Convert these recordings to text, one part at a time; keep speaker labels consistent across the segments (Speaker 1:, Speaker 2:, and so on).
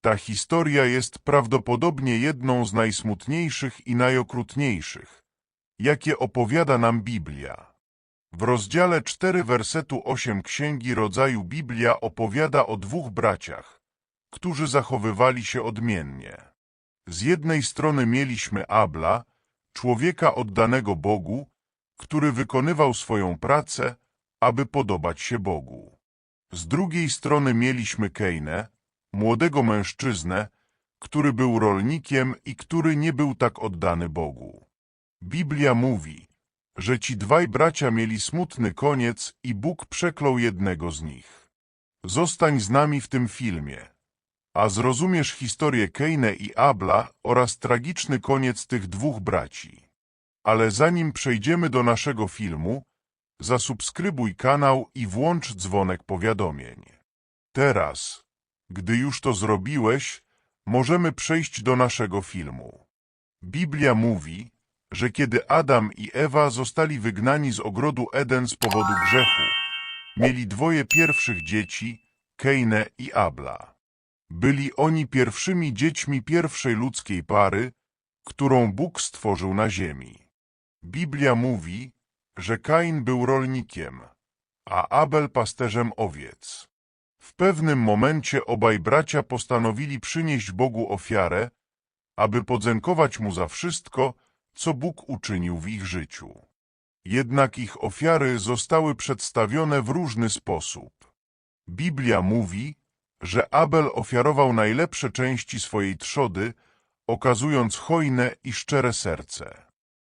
Speaker 1: Ta historia jest prawdopodobnie jedną z najsmutniejszych i najokrutniejszych, jakie opowiada nam Biblia. W rozdziale 4 wersetu 8 Księgi Rodzaju Biblia opowiada o dwóch braciach, którzy zachowywali się odmiennie. Z jednej strony mieliśmy Abla, człowieka oddanego Bogu, który wykonywał swoją pracę, aby podobać się Bogu. Z drugiej strony mieliśmy Kejnę, młodego mężczyznę, który był rolnikiem i który nie był tak oddany Bogu. Biblia mówi, że ci dwaj bracia mieli smutny koniec i Bóg przeklął jednego z nich. Zostań z nami w tym filmie, a zrozumiesz historię Kejne i Abla oraz tragiczny koniec tych dwóch braci. Ale zanim przejdziemy do naszego filmu, zasubskrybuj kanał i włącz dzwonek powiadomień. Teraz, gdy już to zrobiłeś, możemy przejść do naszego filmu. Biblia mówi, że kiedy Adam i Ewa zostali wygnani z ogrodu Eden z powodu grzechu, mieli dwoje pierwszych dzieci, Kejnę i Abla. Byli oni pierwszymi dziećmi pierwszej ludzkiej pary, którą Bóg stworzył na ziemi. Biblia mówi, że Kain był rolnikiem, a Abel pasterzem owiec. W pewnym momencie obaj bracia postanowili przynieść Bogu ofiarę, aby podziękować Mu za wszystko, co Bóg uczynił w ich życiu. Jednak ich ofiary zostały przedstawione w różny sposób. Biblia mówi, że Abel ofiarował najlepsze części swojej trzody, okazując hojne i szczere serce.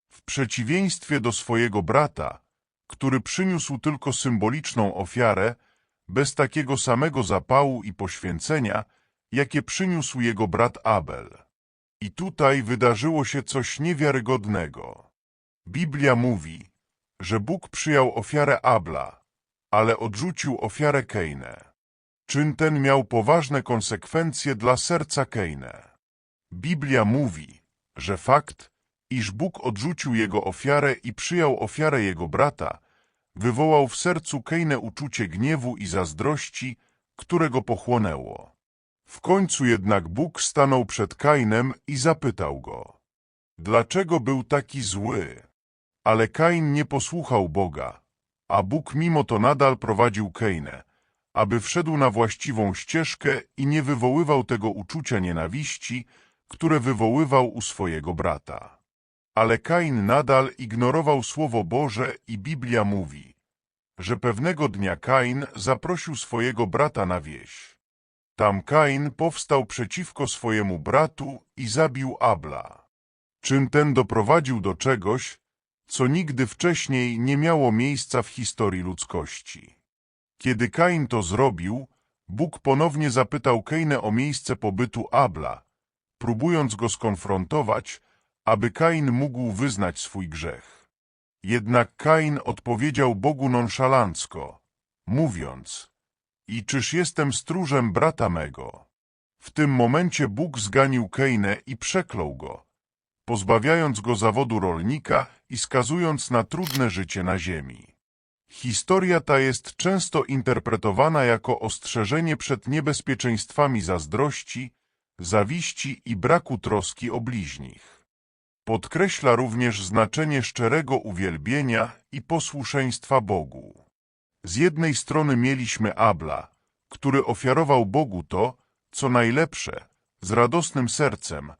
Speaker 1: W przeciwieństwie do swojego brata, który przyniósł tylko symboliczną ofiarę, bez takiego samego zapału i poświęcenia, jakie przyniósł jego brat Abel. I tutaj wydarzyło się coś niewiarygodnego. Biblia mówi, że Bóg przyjął ofiarę Abla, ale odrzucił ofiarę Kejnę. Czyn ten miał poważne konsekwencje dla serca Kejnę. Biblia mówi, że fakt, iż Bóg odrzucił jego ofiarę i przyjął ofiarę jego brata, wywołał w sercu Kejnę uczucie gniewu i zazdrości, które go pochłonęło. W końcu jednak Bóg stanął przed Kainem i zapytał go, dlaczego był taki zły? Ale Kain nie posłuchał Boga, a Bóg mimo to nadal prowadził Kejnę, aby wszedł na właściwą ścieżkę i nie wywoływał tego uczucia nienawiści, które wywoływał u swojego brata. Ale Kain nadal ignorował Słowo Boże i Biblia mówi, że pewnego dnia Kain zaprosił swojego brata na wieś. Tam Kain powstał przeciwko swojemu bratu i zabił Abla. Czyn ten doprowadził do czegoś, co nigdy wcześniej nie miało miejsca w historii ludzkości. Kiedy Kain to zrobił, Bóg ponownie zapytał Kejnę o miejsce pobytu Abla, próbując go skonfrontować, aby Kain mógł wyznać swój grzech. Jednak Kain odpowiedział Bogu nonszalancko, mówiąc I czyż jestem stróżem brata mego? W tym momencie Bóg zganił Kejnę i przeklął go, pozbawiając go zawodu rolnika i skazując na trudne życie na ziemi. Historia ta jest często interpretowana jako ostrzeżenie przed niebezpieczeństwami zazdrości, zawiści i braku troski o bliźnich. Podkreśla również znaczenie szczerego uwielbienia i posłuszeństwa Bogu. Z jednej strony mieliśmy Abla, który ofiarował Bogu to, co najlepsze, z radosnym sercem,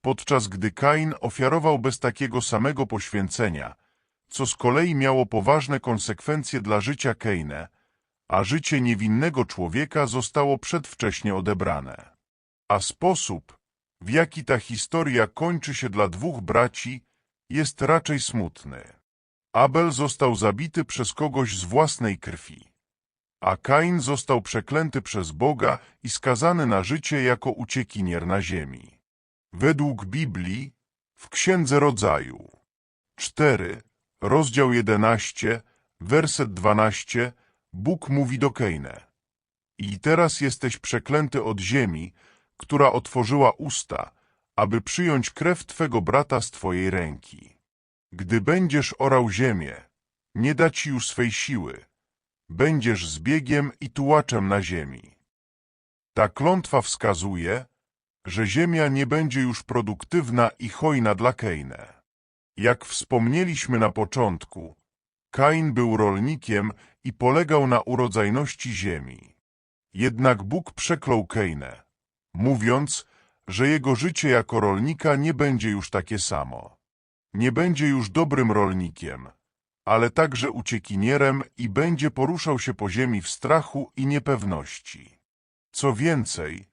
Speaker 1: podczas gdy Kain ofiarował bez takiego samego poświęcenia, co z kolei miało poważne konsekwencje dla życia Kejne, a życie niewinnego człowieka zostało przedwcześnie odebrane. A sposób, w jaki ta historia kończy się dla dwóch braci, jest raczej smutny. Abel został zabity przez kogoś z własnej krwi, a Kain został przeklęty przez Boga i skazany na życie jako uciekinier na ziemi. Według Biblii, w Księdze Rodzaju 4, rozdział 11, werset 12, Bóg mówi do Kejne. I teraz jesteś przeklęty od ziemi, która otworzyła usta, aby przyjąć krew Twego brata z Twojej ręki. Gdy będziesz orał ziemię, nie da Ci już swej siły. Będziesz zbiegiem i tułaczem na ziemi. Ta klątwa wskazuje, że ziemia nie będzie już produktywna i hojna dla Kejne. Jak wspomnieliśmy na początku, Kain był rolnikiem i polegał na urodzajności ziemi. Jednak Bóg przeklął Kejnę, mówiąc, że jego życie jako rolnika nie będzie już takie samo. Nie będzie już dobrym rolnikiem, ale także uciekinierem i będzie poruszał się po ziemi w strachu i niepewności. Co więcej,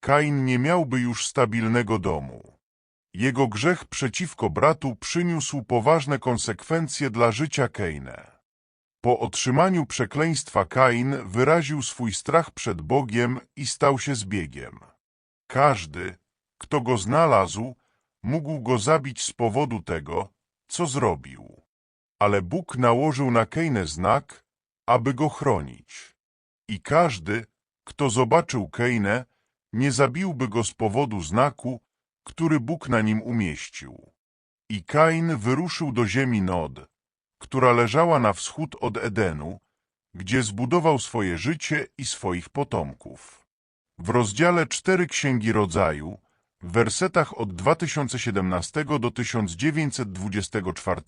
Speaker 1: Kain nie miałby już stabilnego domu. Jego grzech przeciwko bratu przyniósł poważne konsekwencje dla życia Kejne. Po otrzymaniu przekleństwa Kain wyraził swój strach przed Bogiem i stał się zbiegiem. Każdy, kto go znalazł, mógł go zabić z powodu tego, co zrobił. Ale Bóg nałożył na Kejnę znak, aby go chronić. I każdy, kto zobaczył Kejnę, nie zabiłby go z powodu znaku, który Bóg na nim umieścił. I Kain wyruszył do ziemi Nod, która leżała na wschód od Edenu, gdzie zbudował swoje życie i swoich potomków. W rozdziale 4 Księgi Rodzaju, w wersetach od 2017 do 1924,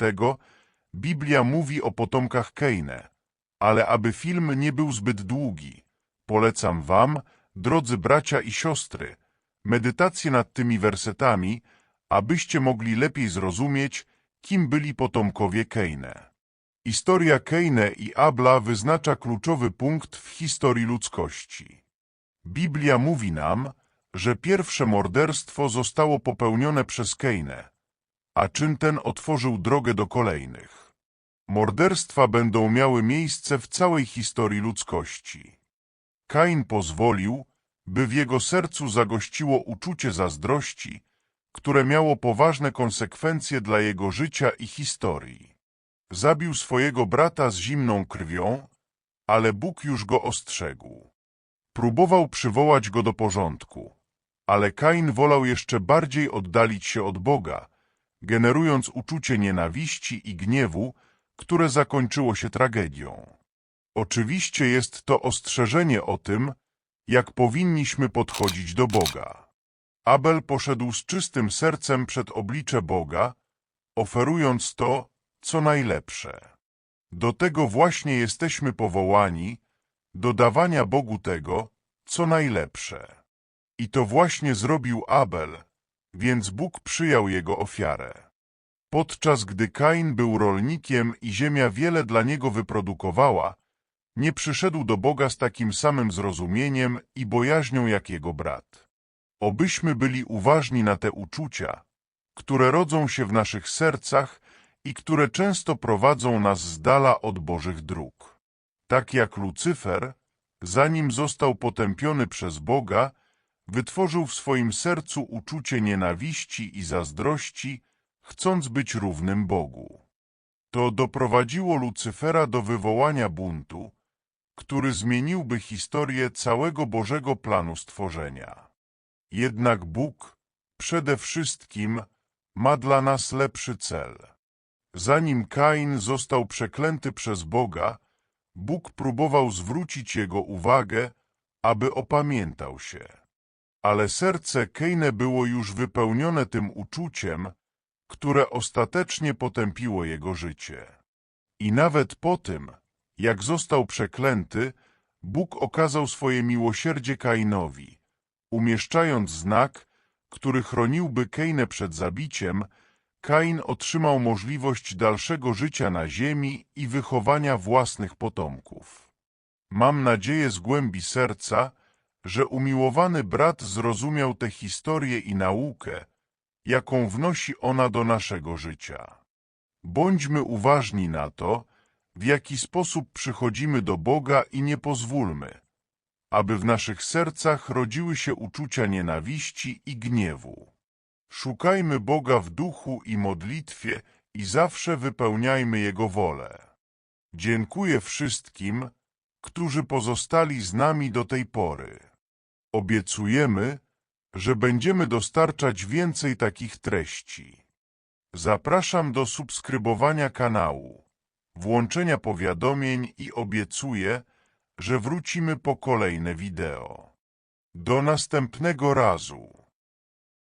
Speaker 1: Biblia mówi o potomkach Kejne, ale aby film nie był zbyt długi, polecam wam, drodzy bracia i siostry, medytację nad tymi wersetami, abyście mogli lepiej zrozumieć, kim byli potomkowie Kejne. Historia Kejne i Abla wyznacza kluczowy punkt w historii ludzkości. Biblia mówi nam, że pierwsze morderstwo zostało popełnione przez Kejne, a czyn ten otworzył drogę do kolejnych. Morderstwa będą miały miejsce w całej historii ludzkości. Kain pozwolił, by w jego sercu zagościło uczucie zazdrości, które miało poważne konsekwencje dla jego życia i historii. Zabił swojego brata z zimną krwią, ale Bóg już go ostrzegł. Próbował przywołać go do porządku, ale Kain wolał jeszcze bardziej oddalić się od Boga, generując uczucie nienawiści i gniewu, które zakończyło się tragedią. Oczywiście jest to ostrzeżenie o tym, jak powinniśmy podchodzić do Boga. Abel poszedł z czystym sercem przed oblicze Boga, oferując to, co najlepsze. Do tego właśnie jesteśmy powołani, do dawania Bogu tego, co najlepsze. I to właśnie zrobił Abel, więc Bóg przyjął jego ofiarę. Podczas gdy Kain był rolnikiem i ziemia wiele dla niego wyprodukowała, nie przyszedł do Boga z takim samym zrozumieniem i bojaźnią jak jego brat. Obyśmy byli uważni na te uczucia, które rodzą się w naszych sercach i które często prowadzą nas z dala od Bożych dróg. Tak jak Lucyfer, zanim został potępiony przez Boga, wytworzył w swoim sercu uczucie nienawiści i zazdrości, chcąc być równym Bogu. To doprowadziło Lucyfera do wywołania buntu, który zmieniłby historię całego Bożego planu stworzenia. Jednak Bóg, przede wszystkim, ma dla nas lepszy cel. Zanim Kain został przeklęty przez Boga, Bóg próbował zwrócić jego uwagę, aby opamiętał się. Ale serce Kejne było już wypełnione tym uczuciem, które ostatecznie potępiło jego życie. I nawet po tym, jak został przeklęty, Bóg okazał swoje miłosierdzie Kainowi, umieszczając znak, który chroniłby Kejnę przed zabiciem, Kain otrzymał możliwość dalszego życia na ziemi i wychowania własnych potomków. Mam nadzieję z głębi serca, że umiłowany brat zrozumiał tę historię i naukę, jaką wnosi ona do naszego życia. Bądźmy uważni na to, w jaki sposób przychodzimy do Boga i nie pozwólmy, aby w naszych sercach rodziły się uczucia nienawiści i gniewu. Szukajmy Boga w duchu i modlitwie i zawsze wypełniajmy Jego wolę. Dziękuję wszystkim, którzy pozostali z nami do tej pory. Obiecujemy, że będziemy dostarczać więcej takich treści. Zapraszam do subskrybowania kanału włączenia powiadomień i obiecuję, że wrócimy po kolejne wideo. Do następnego razu.